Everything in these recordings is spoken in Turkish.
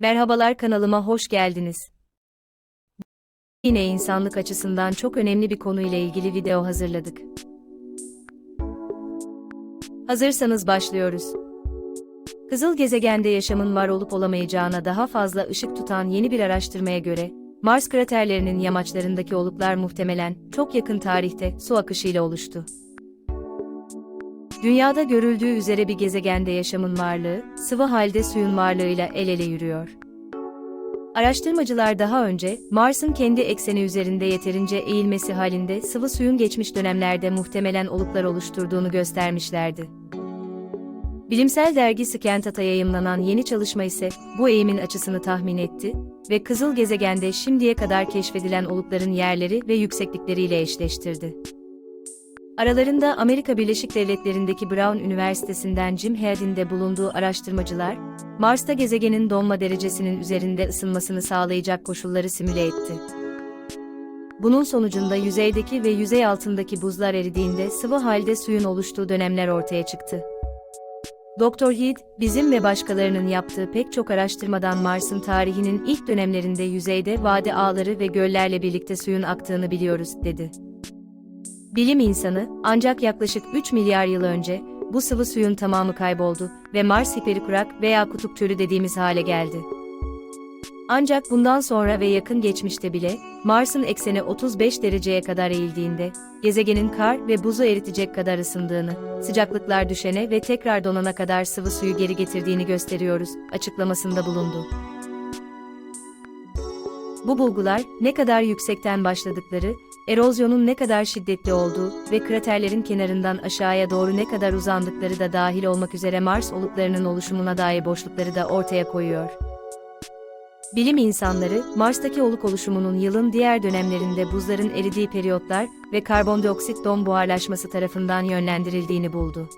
Merhabalar kanalıma hoş geldiniz. Yine insanlık açısından çok önemli bir konu ile ilgili video hazırladık. Hazırsanız başlıyoruz. Kızıl gezegende yaşamın var olup olamayacağına daha fazla ışık tutan yeni bir araştırmaya göre, Mars kraterlerinin yamaçlarındaki oluklar muhtemelen çok yakın tarihte su akışıyla oluştu. Dünyada görüldüğü üzere bir gezegende yaşamın varlığı, sıvı halde suyun varlığıyla el ele yürüyor. Araştırmacılar daha önce, Mars'ın kendi ekseni üzerinde yeterince eğilmesi halinde sıvı suyun geçmiş dönemlerde muhtemelen oluklar oluşturduğunu göstermişlerdi. Bilimsel dergi Scientat'a yayımlanan yeni çalışma ise bu eğimin açısını tahmin etti ve kızıl gezegende şimdiye kadar keşfedilen olukların yerleri ve yükseklikleriyle eşleştirdi. Aralarında Amerika Birleşik Devletleri'ndeki Brown Üniversitesi'nden Jim Head'in de bulunduğu araştırmacılar, Mars'ta gezegenin donma derecesinin üzerinde ısınmasını sağlayacak koşulları simüle etti. Bunun sonucunda yüzeydeki ve yüzey altındaki buzlar eridiğinde sıvı halde suyun oluştuğu dönemler ortaya çıktı. Dr. Head, bizim ve başkalarının yaptığı pek çok araştırmadan Mars'ın tarihinin ilk dönemlerinde yüzeyde vadi ağları ve göllerle birlikte suyun aktığını biliyoruz, dedi. Bilim insanı, ancak yaklaşık 3 milyar yıl önce, bu sıvı suyun tamamı kayboldu ve Mars hiperikurak veya kutup çölü dediğimiz hale geldi. Ancak bundan sonra ve yakın geçmişte bile, Mars'ın ekseni 35 dereceye kadar eğildiğinde, gezegenin kar ve buzu eritecek kadar ısındığını, sıcaklıklar düşene ve tekrar donana kadar sıvı suyu geri getirdiğini gösteriyoruz, açıklamasında bulundu. Bu bulgular, ne kadar yüksekten başladıkları, erozyonun ne kadar şiddetli olduğu ve kraterlerin kenarından aşağıya doğru ne kadar uzandıkları da dahil olmak üzere Mars oluklarının oluşumuna dair boşlukları da ortaya koyuyor. Bilim insanları, Mars'taki oluk oluşumunun yılın diğer dönemlerinde buzların eridiği periyotlar ve karbondioksit don buharlaşması tarafından yönlendirildiğini buldu.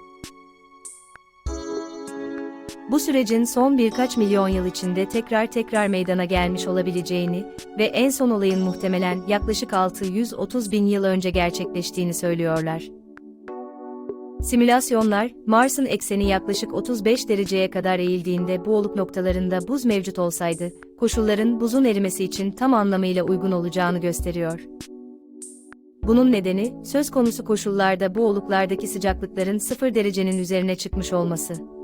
Bu sürecin son birkaç milyon yıl içinde tekrar tekrar meydana gelmiş olabileceğini ve en son olayın muhtemelen yaklaşık 630 bin yıl önce gerçekleştiğini söylüyorlar. Simülasyonlar, Mars'ın ekseni yaklaşık 35 dereceye kadar eğildiğinde bu oluk noktalarında buz mevcut olsaydı, koşulların buzun erimesi için tam anlamıyla uygun olacağını gösteriyor. Bunun nedeni, söz konusu koşullarda bu oluklardaki sıcaklıkların 0 derecenin üzerine çıkmış olması.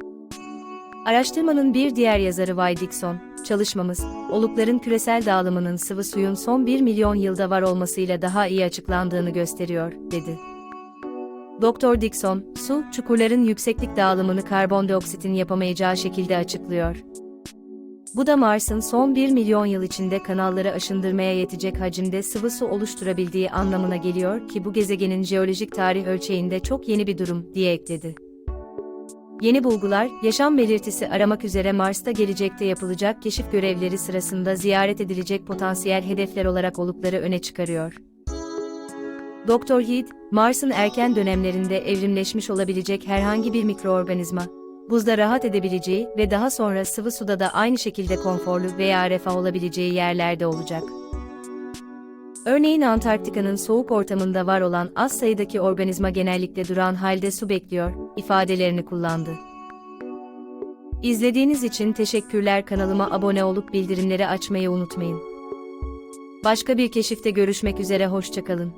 Araştırmanın bir diğer yazarı Way Dixon, çalışmamız, olukların küresel dağılımının sıvı suyun son 1 milyon yılda var olmasıyla daha iyi açıklandığını gösteriyor, dedi. Dr. Dixon, su, çukurların yükseklik dağılımını karbondioksitin yapamayacağı şekilde açıklıyor. Bu da Mars'ın son 1 milyon yıl içinde kanalları aşındırmaya yetecek hacimde sıvı su oluşturabildiği anlamına geliyor ki bu gezegenin jeolojik tarih ölçeğinde çok yeni bir durum, diye ekledi. Yeni bulgular, yaşam belirtisi aramak üzere Mars'ta gelecekte yapılacak keşif görevleri sırasında ziyaret edilecek potansiyel hedefler olarak olukları öne çıkarıyor. Dr. Head, Mars'ın erken dönemlerinde evrimleşmiş olabilecek herhangi bir mikroorganizma, buzda rahat edebileceği ve daha sonra sıvı suda da aynı şekilde konforlu veya refah olabileceği yerlerde olacak. Örneğin Antarktika'nın soğuk ortamında var olan az sayıdaki organizma genellikle duran halde su bekliyor, ifadelerini kullandı. İzlediğiniz için teşekkürler kanalıma abone olup bildirimleri açmayı unutmayın. Başka bir keşifte görüşmek üzere hoşçakalın.